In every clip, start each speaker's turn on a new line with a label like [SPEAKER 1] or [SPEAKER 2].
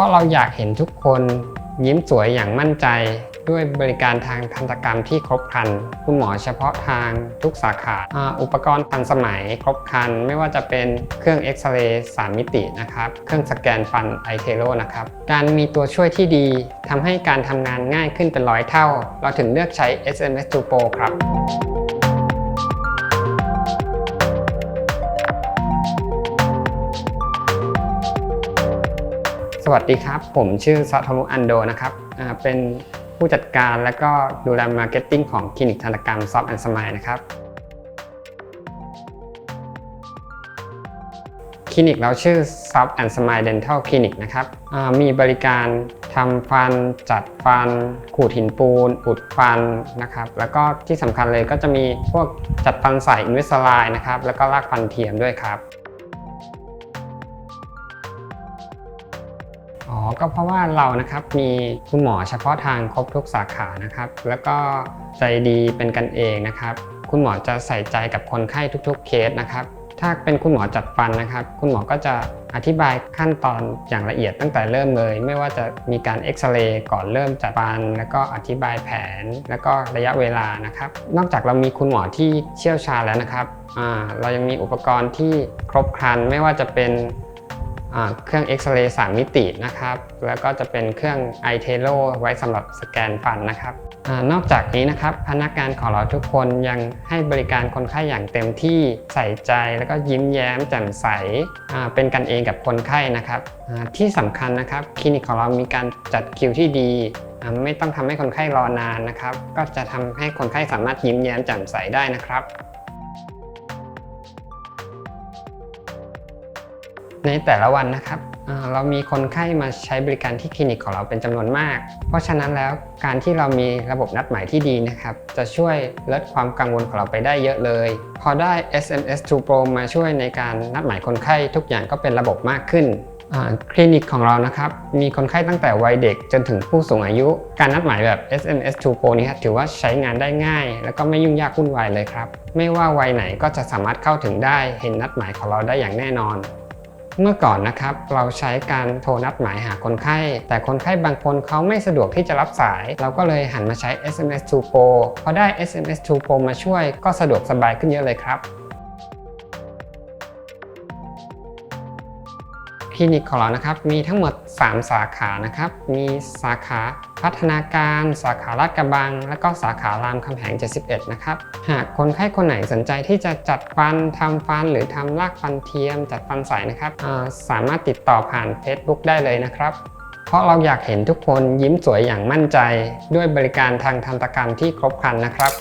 [SPEAKER 1] ราะเราอยากเห็นทุกคนยิ้มสวยอย่างมั่นใจ ด้วยบริการทางทันตกรรมที่ครบครัน คุณหมอเฉพาะทางทุกสาขาอ,อุปกรณ์ทันสมัยครบครัน ไม่ว่าจะเป็นเครื่องเอ็กซเรย์3มิตินะครับ เครื่องสแกนฟันไอเทโลนะครับ การมีตัวช่วยที่ดีทำให้การทำงานง่ายขึ้นเป็นร้อยเท่า เราถึงเลือกใช้ SMS 2 Pro ครับ วัสดีครับ ผมชื่อซาโทรุอันโดนะครับเป็นผู้จัดการและก็ดูแลมาร์เก็ตติ้งของคลินิกทันตกรรมซอฟแอนด์สมายนะครับคลินิกเราชื่อ Soft and Smile Dental Clinic นะครับมีบริการทำฟัน จัดฟัน ขูดหินปูน อุดฟันนะครับ แล้วก็ที่สำคัญเลยก็จะมีพวกจัดฟันใส่อินเวสไลนะครับ แล้วก็ลากฟันเทียมด้วยครับ อ๋อก็เพราะว่าเรานะครับมีคุณหมอเฉพาะทางครบทุกสาขานะครับ แล้วก็ใจดีเป็นกันเองนะครับ คุณหมอจะใส่ใจกับคนไข้ทุกๆเคสนะครับ ถ้าเป็นคุณหมอจัดฟันนะครับ คุณหมอก็จะอธิบายขั้นตอนอย่างละเอียดตั้งแต่เริ่มเลย ไม่ว่าจะมีการเอ็กซเรย์ก่อนเริ่มจัดฟัน แล้วก็อธิบายแผน แล้วก็ระยะเวลานะครับ นอกจากเรามีคุณหมอที่เชี่ยวชาญแล้วนะครับเรายังมีอุปกรณ์ที่ครบครันไม่ว่าจะเป็น เครื่องเอ็กซเรย์3มิตินะครับ แล้วก็จะเป็นเครื่อง i t e l o ไว้สำหรับสแกนฟันนะครับอนอกจากนี้นะครับพนักงานของเราทุกคนยังให้บริการคนไข้อย่างเต็มที่ใส่ใจแล้วก็ยิ้มแย้มแจ่มใสเป็นกันเองกับคนไข้นะครับที่สำคัญนะครับคลินิกของเรามีการจัดคิวที่ดีไม่ต้องทำให้คนไข้รอนานนะครับ ก็จะทำให้คนไข้สามารถยิ้มแย้มแจ่มใสได้นะครับ ในแต่ละวันนะครับเรามีคนไข้มาใช้บริการที่คลินิกของเราเป็นจำนวนมาก เพราะฉะนั้นแล้วการที่เรามีระบบนัดหมายที่ดีนะครับ จะช่วยลดความกังวลของเราไปได้เยอะเลย พอได้ SMS 2 Pro มาช่วยในการนัดหมายคนไข้ทุกอย่างก็เป็นระบบมากขึ้นคลินิกของเรานะครับมีคนไข้ตั้งแต่วัยเด็กจนถึงผู้สูงอายุ การนัดหมายแบบ SMS 2 Pro นี้ครับถือว่าใช้งานได้ง่าย แล้วก็ไม่ยุ่งยากวุ่นวายเลยครับ ไม่ว่าวัยไหนก็จะสามารถเข้าถึงได้เห็นนัดหมายของเราได้อย่างแน่นอน เมื่อก่อนนะครับเราใช้การโทรนัดหมายหาคนไข้ แต่คนไข้บางคนเขาไม่สะดวกที่จะรับสาย เราก็เลยหันมาใช้ SMS 2 Pro พอได้ SMS 2 Pro มาช่วยก็สะดวกสบายขึ้นเยอะเลยครับ ลินิกของเรานะครับ มีทั้งหมด 3 สาขานะครับ มีสาขาพัฒนาการ สาขาลาดกระบัง และก็สาขารามคำแหง 71 นะครับ หากคนไข้คนไหนสนใจที่จะจัดฟันทำฟัน หรือทำลากฟันเทียม จัดฟันใสนะครับสามารถติดต่อผ่าน Facebook ได้เลยนะครับเพราะเราอยากเห็นทุกคนยิ้มสวยอย่างมั่นใจ ด้วยบริการทางทันตกรรมที่ครบครันนะครับ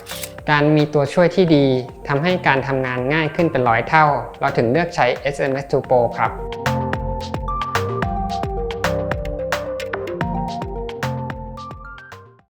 [SPEAKER 1] การมีตัวช่วยที่ดีทำให้การทำงานง่ายขึ้นเป็นร้อยเท่า เราถึงเลือกใช้ SMS 2 Pro ครับ